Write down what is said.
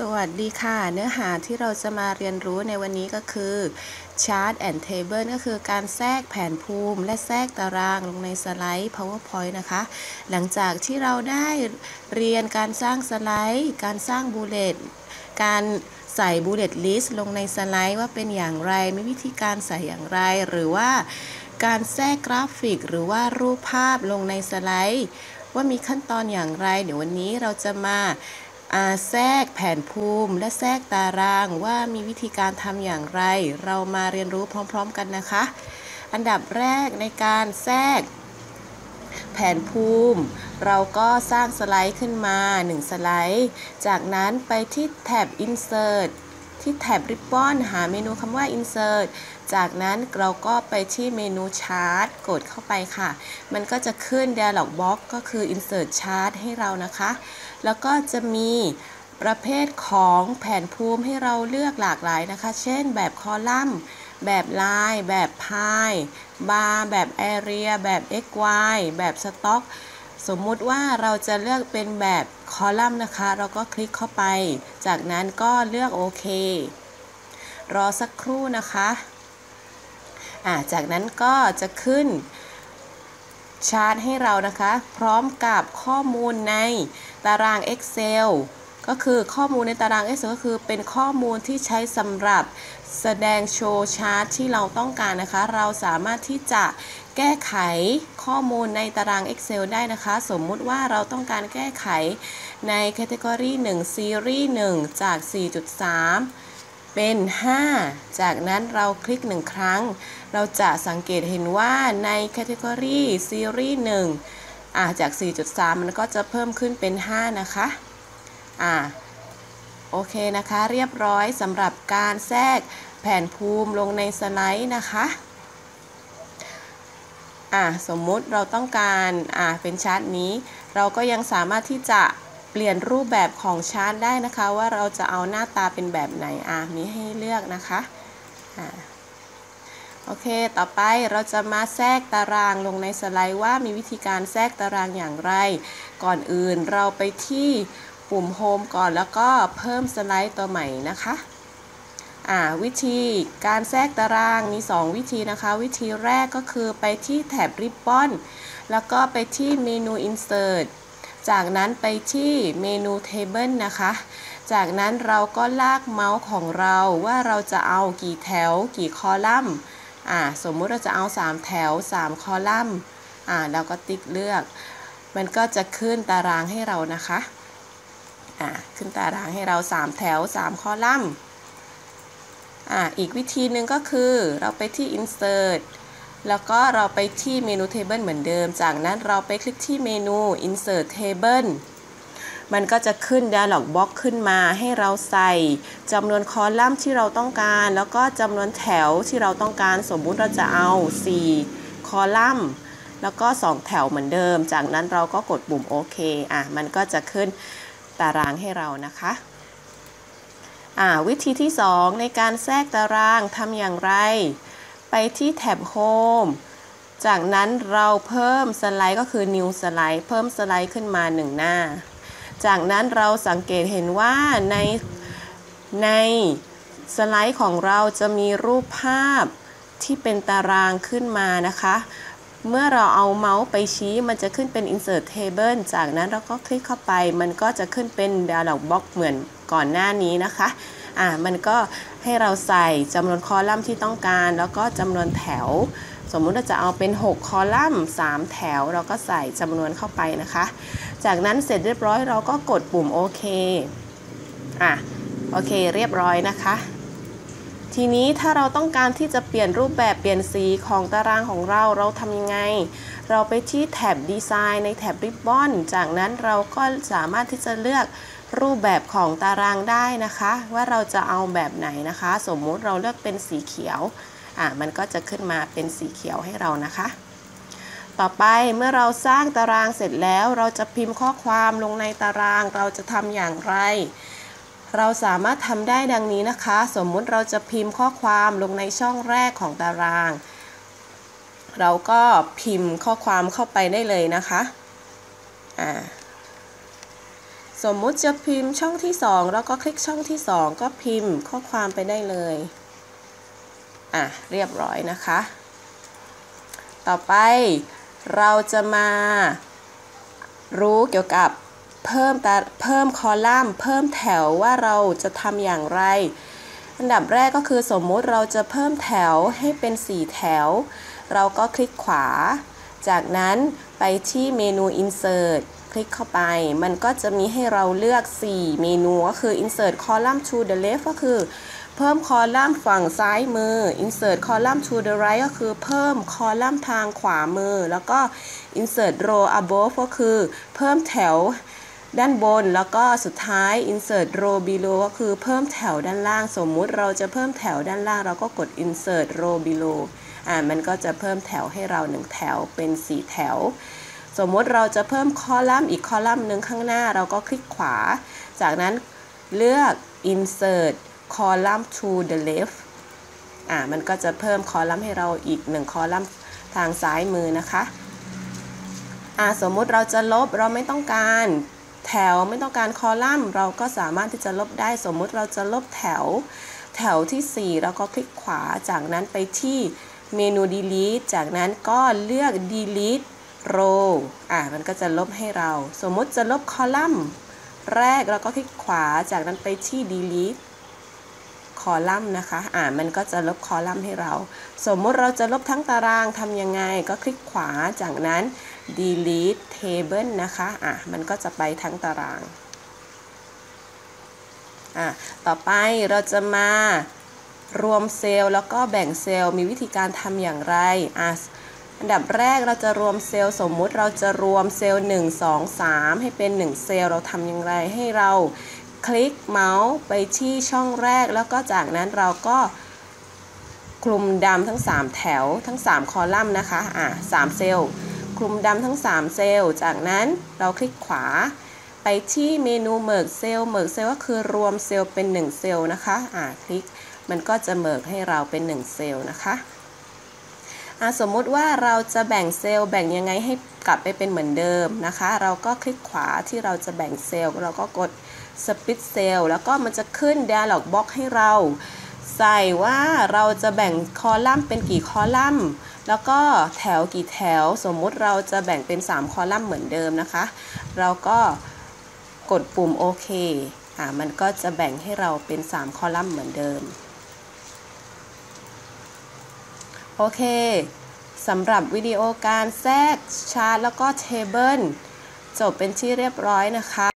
สวัสดีค่ะ เนื้อหาที่เราจะมาเรียนรู้ในวันนี้ก็คือ Chart and Table ก็คือการแทรกแผนภูมิ และแทรกตารางลงในสไลด์ PowerPoint นะคะ หลังจากที่เราได้เรียนการสร้างสไลด์ การสร้างบูเลตการใส่บูเลตลิสต์ลงในสไลด์ว่าเป็นอย่างไร มีวิธีการใส่อย่างไร หรือว่าการแทรกกราฟิก หรือว่ารูปภาพลงในสไลด์ ว่ามีขั้นตอนอย่างไร เดี๋ยววันนี้เราจะมา แทรกแผนภูมิและแทรกตารางว่ามีวิธีการทำอย่างไร เรามาเรียนรู้พร้อมๆกันนะคะ อันดับแรกในการแทรกแผนภูมิ เราก็สร้างสไลด์ขึ้นมา 1 สไลด์ จากนั้นไปที่แท็บ Insert ที่แท็บ Ribbon หาเมนูคำว่า Insert จากนั้นเราก็ไปที่เมนู Chart กดเข้าไปค่ะ มันก็จะขึ้น Dialog Box ก็คือ Insert Chart ให้เรานะคะ แล้วก็จะมีประเภทของแผนภูมิให้เราเลือกหลากหลายนะคะ เช่น แบบคอลัมน์ แบบลาย แบบพาย บาร์ แบบแอเรีย แบบ XY แบบสต็อก สมมุติว่าเราจะเลือกเป็นแบบคอลัมน์นะคะ เราก็คลิกเข้าไป จากนั้นก็เลือกโอเค รอสักครู่นะคะอ่าจากนั้นก็จะขึ้นชาร์ตให้เรานะคะ พร้อมกับข้อมูลในตาราง Excel ก็คือข้อมูลในตาราง Excel ก็คือเป็นข้อมูลที่ใช้สำหรับแสดงโชว์ชาร์ตที่เราต้องการนะคะ เราสามารถที่จะ แก้ไขข้อมูลในตาราง Excel ได้นะคะ สมมุติว่าเราต้องการแก้ไขใน Category 1 Series 1 จาก 4.3 เป็น 5 จากนั้นเราคลิก 1 ครั้ง เราจะสังเกตเห็นว่าใน Category Series 1อ่าจาก 4.3 มันก็จะเพิ่มขึ้นเป็น 5 นะคะอ่าโอเคนะคะ เรียบร้อยสำหรับการแทรกแผนภูมิลงในสไลด์นะคะ อ่าสมมุติเราต้องการอ่าเป็นชาร์ตนี้ เราก็ยังสามารถที่จะเปลี่ยนรูปแบบของชาร์ตได้นะคะ ว่าเราจะเอาหน้าตาเป็นแบบไหนอ่ามีให้เลือกนะคะอ่าโอเค ต่อไปเราจะมาแทรกตารางลงในสไลด์ว่ามีวิธีการแทรกตารางอย่างไร ก่อนอื่นเราไปที่ปุ่มโฮมก่อนแล้วก็เพิ่มสไลด์ตัวใหม่นะคะ วิธีการแทรกตารางมี 2 วิธีนะคะ วิธีแรกก็คือไปที่แท็บ Ribbon แล้วก็ไปที่เมนู Insert จากนั้นไปที่เมนู Table นะคะ จากนั้นเราก็ลากเมาส์ของเราว่าเราจะเอากี่แถวกี่คอลัมน์อ่าสมมุติเราจะเอา 3 แถว 3 คอลัมน์อ่าเราก็ติ๊กเลือก มันก็จะขึ้นตารางให้เรานะคะอ่าขึ้นตารางให้เรา 3 แถว 3 คอลัมน์ อ่าอีกวิธีหนึ่งก็คือเราไปที่ insert แล้วก็เราไปที่เมนู table เหมือนเดิม จากนั้นเราไปคลิกที่เมนู insert table มันก็จะขึ้น dialog box ขึ้นมาให้เราใส่จำนวนคอลัมน์ที่เราต้องการ แล้วก็จำนวนแถวที่เราต้องการ สมมุติเราจะเอา 4 คอลัมน์ แล้วก็ 2 แถวเหมือนเดิม จากนั้นเราก็กดปุ่มโอเคอะ มันก็จะขึ้นตารางให้เรานะคะ วิธีที่ 2 ในการแทรกตารางทำอย่างไร ไปที่แท็บ Home จากนั้นเราเพิ่มสไลด์ก็คือ New สไลด์เพิ่มสไลด์ขึ้นมา 1 หน้า จากนั้นเราสังเกตเห็นว่าในในสไลด์ของเราจะมีรูปภาพที่เป็นตารางขึ้นมานะคะ เมื่อเราเอาเมาส์ไปชี้มันจะขึ้นเป็น insert table จากนั้นเราก็คลิกเข้าไป มันก็จะขึ้นเป็น dialog box เหมือน ก่อนหน้านี้นะคะอ่ามันก็ให้เราใส่จำนวนคอลัมน์ที่ต้องการ แล้วก็จำนวนแถว สมมุติเราจะเอาเป็น 6 คอลัมน์ 3 แถว เราก็ใส่จำนวนเข้าไปนะคะ จากนั้นเสร็จเรียบร้อยเราก็กดปุ่มโอเคอะโอเคเรียบร้อยนะคะ ทีนี้ถ้าเราต้องการที่จะเปลี่ยนรูปแบบเปลี่ยนสีของตารางของเราเราทำยังไง เราไปที่แท็บดีไซน์ในแท็บริบบอนจากนั้นเราก็สามารถที่จะเลือก รูปแบบของตารางได้นะคะ ว่าเราจะเอาแบบไหนนะคะ สมมุติเราเลือกเป็นสีเขียวอะมันก็จะขึ้นมาเป็นสีเขียวให้เรานะคะ ต่อไปเมื่อเราสร้างตารางเสร็จแล้วเราจะพิมพ์ข้อความลงในตารางเราจะทำอย่างไร เราสามารถทำได้ดังนี้นะคะ สมมุติเราจะพิมพ์ข้อความลงในช่องแรกของตาราง เราก็พิมพ์ข้อความเข้าไปได้เลยนะคะอ่า สมมุติจะพิมพ์ช่องที่ 2 แล้วก็คลิกช่องที่ 2 ก็พิมพ์ข้อความไปได้เลย อะ เรียบร้อยนะคะ ต่อไปเราจะมารู้เกี่ยวกับเพิ่มตาเพิ่มคอลัมน์ เพิ่มแถวว่าเราจะทำอย่างไร อันดับแรกก็คือสมมุติเราจะเพิ่มแถวให้เป็น 4 แถว เราก็คลิกขวา จากนั้นไปที่เมนู insert คลิกเข้าไป มันก็จะมีให้เราเลือก 4 เมนูก็คือ insert column to the left ก็คือ เพิ่มคอลัมน์ฝั่งซ้ายมือ insert column to the right ก็คือเพิ่มคอลัมน์ทางขวามือ แล้วก็ insert row above ก็คือ เพิ่มแถวด้านบนแล้วก็สุดท้าย insert row below ก็คือเพิ่มแถวด้านล่าง สมมุติเราจะเพิ่มแถวด้านล่าง เราก็กด insert row below อ่ามันก็จะเพิ่มแถวให้เรา 1 แถวเป็น 4 แถว สมมติเราจะเพิ่มคอลัมน์อีกคอลัมน์หนึ่งข้างหน้าเราก็คลิกขวา จากนั้นเลือก insert column to the left อ่ามันก็จะเพิ่มคอลัมน์ให้เราอีก1คอลัมน์ทางซ้ายมือนะคะอ่าสมมุติเราจะลบเราไม่ต้องการแถวไม่ต้องการคอลัมน์ เราก็สามารถที่จะลบได้ สมมุติเราจะลบแถว แถวที่4เราก็คลิกขวาจากนั้นไปที่เมนู delete จากนั้นก็เลือก delete row อ่ามันก็จะลบให้เรา สมมุติจะลบคอลัมน์แรกเราก็คลิกขวาจากนั้นไปที่ delete คอลัมน์นะคะ อ่า มันก็จะลบคอลัมน์ให้เรา สมมุติเราจะลบทั้งตารางทำยังไง ก็คลิกขวา จากนั้น delete table นะคะ อะ มันก็จะไปทั้งตาราง อะ ต่อไปเราจะมารวมเซลล์แล้วก็แบ่งเซลล์ มีวิธีการทำอย่างไร อะ อันดับแรกเราจะรวมเซลล์สมมุติเราจะรวมเซลล์ 1 2 3 ให้เป็น 1 เซลล์เราทำอย่างไรให้เราคลิกเมาส์ไปที่ช่องแรก แล้วก็จากนั้นเราก็คลุมดำทั้ง 3 แถวทั้ง 3 คอลัมน์นะคะอะ3เซลล์คลุมดำทั้ง 3 เซลล์ จากนั้นเราคลิกขวาไปที่เมนูเมิร์กเซลล์เมิร์กเซลล์ก็คือรวมเซลล์เป็น 1 เซลล์นะคะอ่าคลิกมันก็จะเมิร์กให้เราเป็น 1 เซลล์นะคะ สมมุติว่าเราจะแบ่งเซลล์แบ่งยังไงให้กลับไปเป็นเหมือนเดิมนะคะ เราก็คลิกขวาที่เราจะแบ่งเซลล์ เราก็กด split cell แล้วก็มันจะขึ้น dialog box ให้เรา ใส่ว่าเราจะแบ่งคอลัมน์เป็นกี่คอลัมน์ แล้วก็แถวกี่แถว สมมุติเราจะแบ่งเป็น 3 คอลัมน์เหมือนเดิมนะคะ เราก็กดปุ่มโอเคอ่ามันก็จะแบ่งให้เราเป็น 3 คอลัมน์เหมือนเดิม โอเคสำหรับวิดีโอการแทรกชาร์ตแล้วก็เทเบิลจบเป็นที่เรียบร้อยนะคะ